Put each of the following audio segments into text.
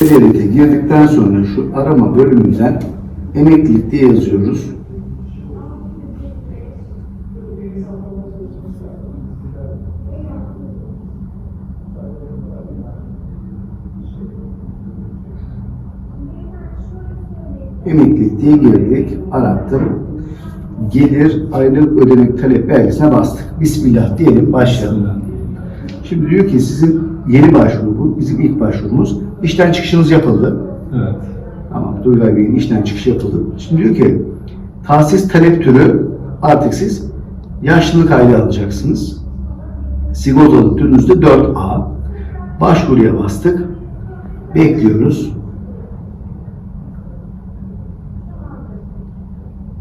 Devlete girdikten sonra şu arama bölümünden emeklilik yazıyoruz. Emeklilik diye girdik, arattım. Gelir, aylık ödenek talep belgesine bastık. Bismillah diyelim, başlayalım. Şimdi diyor ki sizin yeni başvuru bu, bizim ilk başvurumuz. İşten çıkışınız yapıldı. Evet. Tamam, Duygu Bey'in işten çıkışı yapıldı. Şimdi diyor ki, tahsis talep türü artık siz yaşlılık aylığı alacaksınız. Sigortalı türünüzde 4A. Başvuruya bastık. Bekliyoruz.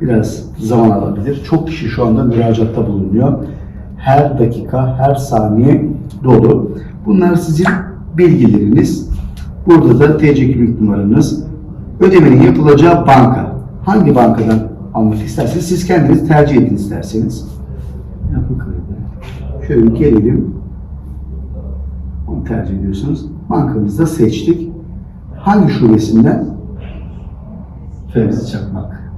Biraz zaman alabilir. Çok kişi şu anda müracaatta bulunuyor. Her dakika, her saniye dolu. Bunlar sizin bilgileriniz. Burada da TC kimlik numaranız. Ödemenin yapılacağı banka. Hangi bankadan almak isterseniz siz kendiniz tercih edin isterseniz. Şöyle bir gelelim. Onu tercih ediyorsunuz. Bankamızda seçtik. Hangi şubesinden? Fevzi Çakmak.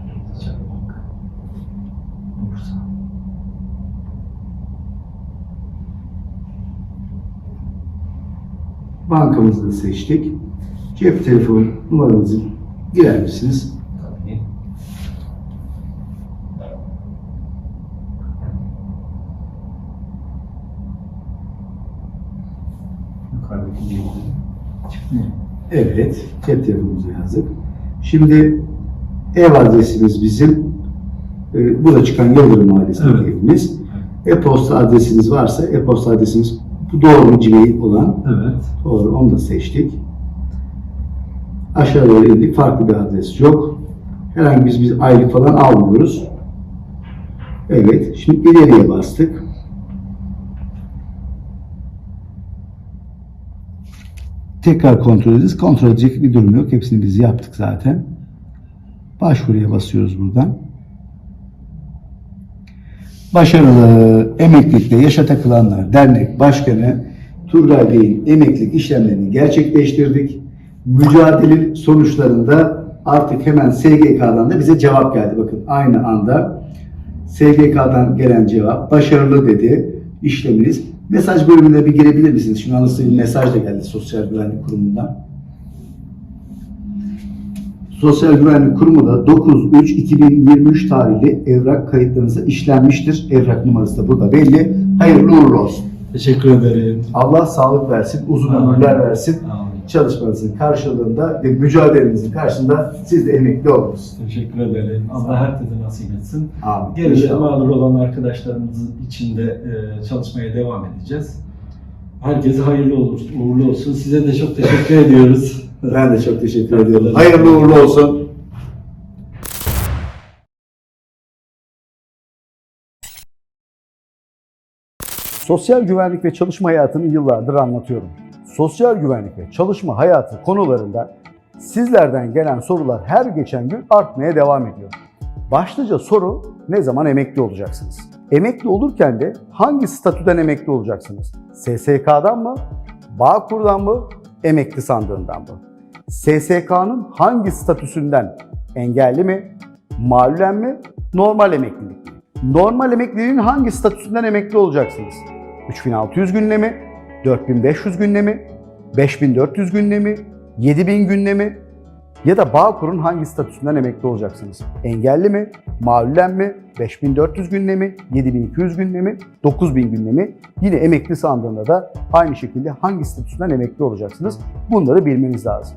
Fevzi Çakmak. Bursa. Bankamızda seçtik. Cep telefonu numaranızı girer misiniz? Tabii. Yukarıdaki? Evet, cep telefonumuzu yazdık. Şimdi ev adresimiz bizim. E, burada çıkan Yıldırım Mahallesi'nde Evet. evimiz. E-posta adresiniz varsa e-posta adresimiz bu doğru Gmail olan Evet. Doğru, onu da seçtik. Aşağı doğru indik, farklı bir adres yok. Herhangi biz, biz aylık falan almıyoruz. Evet, şimdi ileriye bastık. Tekrar kontrol edeceğiz. Kontrol edecek bir durum yok. Hepsini biz yaptık zaten. Başvuruya basıyoruz buradan. Başarılı emeklilikte yaşa takılanlar dernek başkanı Turgay Bey'in emeklilik işlemlerini gerçekleştirdik. Mücadele sonuçlarında artık hemen SGK'dan da bize cevap geldi. Bakın aynı anda SGK'dan gelen cevap başarılı dedi işleminiz. Mesaj bölümüne bir girebilir misiniz? Şu an size bir mesaj da geldi Sosyal Güvenlik Kurumu'ndan. Sosyal Güvenlik Kurumu da 9-3-2023 tarihli evrak kayıtlarınıza işlenmiştir. Evrak numarası da burada belli. Hayırlı uğurlu olsun. Teşekkür ederim. Allah sağlık versin, uzun Amin. ömürler versin. Amin. Çalışmanızın karşılığında ve mücadelenizin karşısında siz de emekli olunuz. Teşekkür ederim. Allah herkese nasip etsin. Amin. Geride mağdur olan arkadaşlarımız için de e, çalışmaya devam edeceğiz. Herkese hayırlı olur, uğurlu olsun. Size de çok teşekkür ediyoruz. Ben de çok teşekkür ediyorum. Hayırlı uğurlu olsun. Sosyal güvenlik ve çalışma hayatını yıllardır anlatıyorum. Sosyal güvenlik ve çalışma hayatı konularında sizlerden gelen sorular her geçen gün artmaya devam ediyor. Başlıca soru ne zaman emekli olacaksınız? Emekli olurken de hangi statüden emekli olacaksınız? SSK'dan mı? Bağkur'dan mı? Emekli sandığından mı? SSK'nın hangi statüsünden? Engelli mi? Malulen mi? Normal emeklilik mi? Normal emekliliğin hangi statüsünden emekli olacaksınız? 3600 günle mi? 4500 günle mi? 5400 günle mi? 7000 günle mi? Ya da Bağkur'un hangi statüsünden emekli olacaksınız? Engelli mi? Malulen mi? 5400 günle mi? 7200 günle mi? 9000 günle mi? Yine emekli sandığında da aynı şekilde hangi statüsünden emekli olacaksınız? Bunları bilmeniz lazım.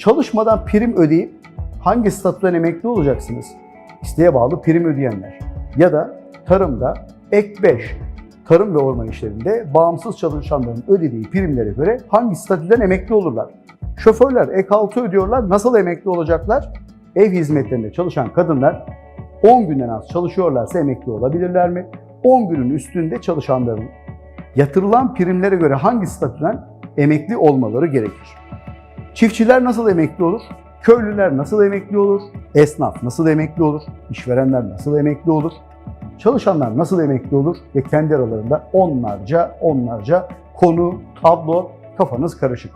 Çalışmadan prim ödeyip hangi statüden emekli olacaksınız? İsteğe bağlı prim ödeyenler. Ya da tarımda ek 5, tarım ve orman işlerinde bağımsız çalışanların ödediği primlere göre hangi statüden emekli olurlar? Şoförler ek 6 ödüyorlar. Nasıl emekli olacaklar? Ev hizmetlerinde çalışan kadınlar 10 günden az çalışıyorlarsa emekli olabilirler mi? 10 günün üstünde çalışanların yatırılan primlere göre hangi statüden emekli olmaları gerekir? Çiftçiler nasıl emekli olur? Köylüler nasıl emekli olur? Esnaf nasıl emekli olur? İşverenler nasıl emekli olur? çalışanlar nasıl emekli olur ve kendi aralarında onlarca onlarca konu, tablo, kafanız karışık.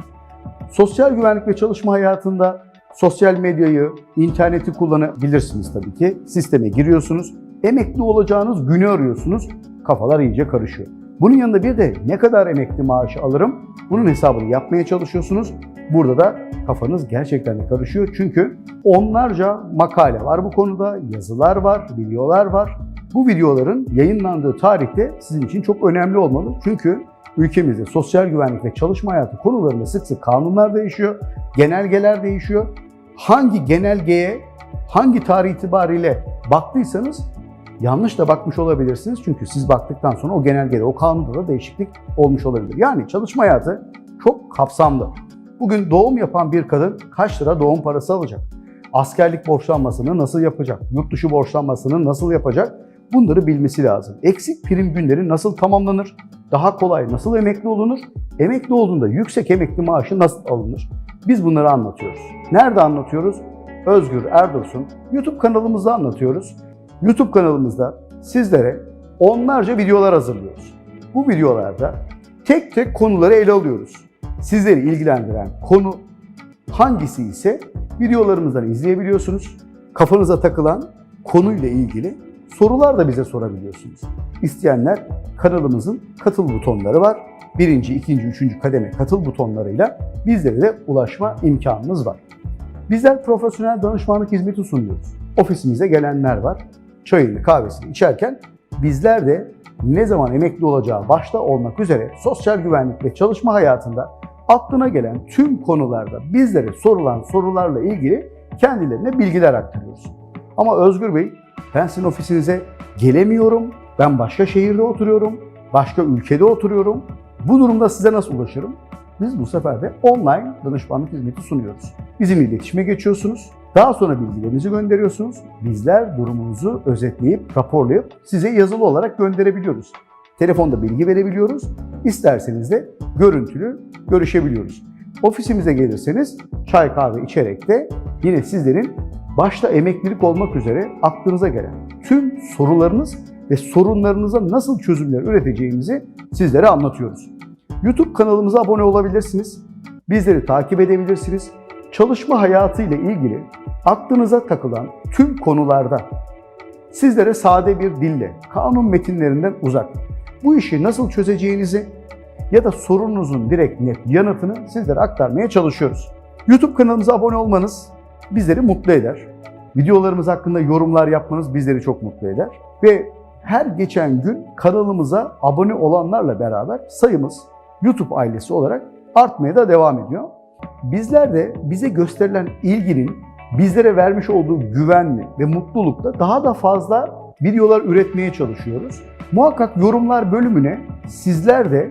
Sosyal güvenlik ve çalışma hayatında sosyal medyayı, interneti kullanabilirsiniz tabii ki. Sisteme giriyorsunuz, emekli olacağınız günü arıyorsunuz, kafalar iyice karışıyor. Bunun yanında bir de ne kadar emekli maaşı alırım, bunun hesabını yapmaya çalışıyorsunuz. Burada da kafanız gerçekten de karışıyor çünkü onlarca makale var bu konuda, yazılar var, videolar var. Bu videoların yayınlandığı tarihte sizin için çok önemli olmalı. Çünkü ülkemizde sosyal güvenlik ve çalışma hayatı konularında sık sık kanunlar değişiyor, genelgeler değişiyor. Hangi genelgeye, hangi tarih itibariyle baktıysanız yanlış da bakmış olabilirsiniz. Çünkü siz baktıktan sonra o genelgede, o kanunda da değişiklik olmuş olabilir. Yani çalışma hayatı çok kapsamlı. Bugün doğum yapan bir kadın kaç lira doğum parası alacak? Askerlik borçlanmasını nasıl yapacak? Yurt dışı borçlanmasını nasıl yapacak? Bunları bilmesi lazım. Eksik prim günleri nasıl tamamlanır? Daha kolay nasıl emekli olunur? Emekli olduğunda yüksek emekli maaşı nasıl alınır? Biz bunları anlatıyoruz. Nerede anlatıyoruz? Özgür Erdos'un YouTube kanalımızda anlatıyoruz. YouTube kanalımızda sizlere onlarca videolar hazırlıyoruz. Bu videolarda tek tek konuları ele alıyoruz. Sizleri ilgilendiren konu hangisi ise videolarımızdan izleyebiliyorsunuz. Kafanıza takılan konuyla ilgili sorular da bize sorabiliyorsunuz. İsteyenler kanalımızın katıl butonları var. Birinci, ikinci, üçüncü kademe katıl butonlarıyla bizlere de ulaşma imkanınız var. Bizler profesyonel danışmanlık hizmeti sunuyoruz. Ofisimize gelenler var. Çayını, kahvesini içerken bizler de ne zaman emekli olacağı başta olmak üzere sosyal güvenlik ve çalışma hayatında aklına gelen tüm konularda bizlere sorulan sorularla ilgili kendilerine bilgiler aktarıyoruz. Ama Özgür Bey, ben sizin ofisinize gelemiyorum, ben başka şehirde oturuyorum, başka ülkede oturuyorum. Bu durumda size nasıl ulaşırım? Biz bu sefer de online danışmanlık hizmeti sunuyoruz. Bizimle iletişime geçiyorsunuz. Daha sonra bilgilerinizi gönderiyorsunuz. Bizler durumunuzu özetleyip, raporlayıp size yazılı olarak gönderebiliyoruz. Telefonda bilgi verebiliyoruz. İsterseniz de görüntülü görüşebiliyoruz. Ofisimize gelirseniz çay kahve içerek de yine sizlerin başta emeklilik olmak üzere aklınıza gelen tüm sorularınız ve sorunlarınıza nasıl çözümler üreteceğimizi sizlere anlatıyoruz. YouTube kanalımıza abone olabilirsiniz. Bizleri takip edebilirsiniz. Çalışma hayatı ile ilgili aklınıza takılan tüm konularda sizlere sade bir dille, kanun metinlerinden uzak, bu işi nasıl çözeceğinizi ya da sorununuzun direkt net yanıtını sizlere aktarmaya çalışıyoruz. YouTube kanalımıza abone olmanız bizleri mutlu eder. Videolarımız hakkında yorumlar yapmanız bizleri çok mutlu eder. Ve her geçen gün kanalımıza abone olanlarla beraber sayımız YouTube ailesi olarak artmaya da devam ediyor. Bizler de bize gösterilen ilginin bizlere vermiş olduğu güvenli ve mutlulukla daha da fazla videolar üretmeye çalışıyoruz. Muhakkak yorumlar bölümüne sizler de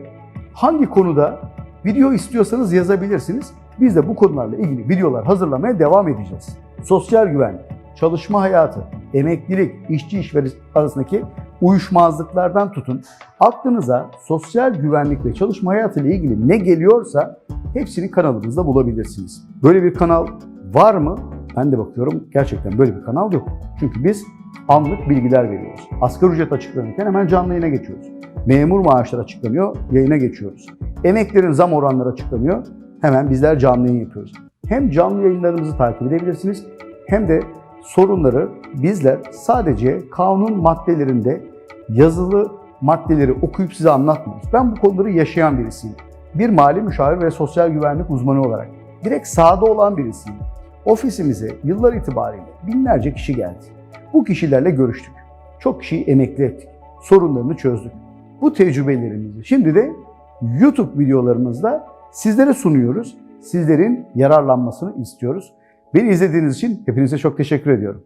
hangi konuda video istiyorsanız yazabilirsiniz. Biz de bu konularla ilgili videolar hazırlamaya devam edeceğiz. Sosyal güvenlik, çalışma hayatı, emeklilik, işçi işveri arasındaki uyuşmazlıklardan tutun. Aklınıza sosyal güvenlik ve çalışma hayatı ile ilgili ne geliyorsa hepsini kanalımızda bulabilirsiniz. Böyle bir kanal var mı? Ben de bakıyorum gerçekten böyle bir kanal yok. Çünkü biz anlık bilgiler veriyoruz. Asgari ücret açıklanırken hemen canlı yayına geçiyoruz. Memur maaşları açıklanıyor, yayına geçiyoruz. Emeklerin zam oranları açıklanıyor, hemen bizler canlı yayın yapıyoruz. Hem canlı yayınlarımızı takip edebilirsiniz hem de sorunları bizler sadece kanun maddelerinde yazılı maddeleri okuyup size anlatmıyoruz. Ben bu konuları yaşayan birisiyim. Bir mali müşavir ve sosyal güvenlik uzmanı olarak direkt sahada olan birisiyim. Ofisimize yıllar itibariyle binlerce kişi geldi. Bu kişilerle görüştük. Çok kişiyi emekli ettik. Sorunlarını çözdük. Bu tecrübelerimizi şimdi de YouTube videolarımızda sizlere sunuyoruz. Sizlerin yararlanmasını istiyoruz. Beni izlediğiniz için hepinize çok teşekkür ediyorum.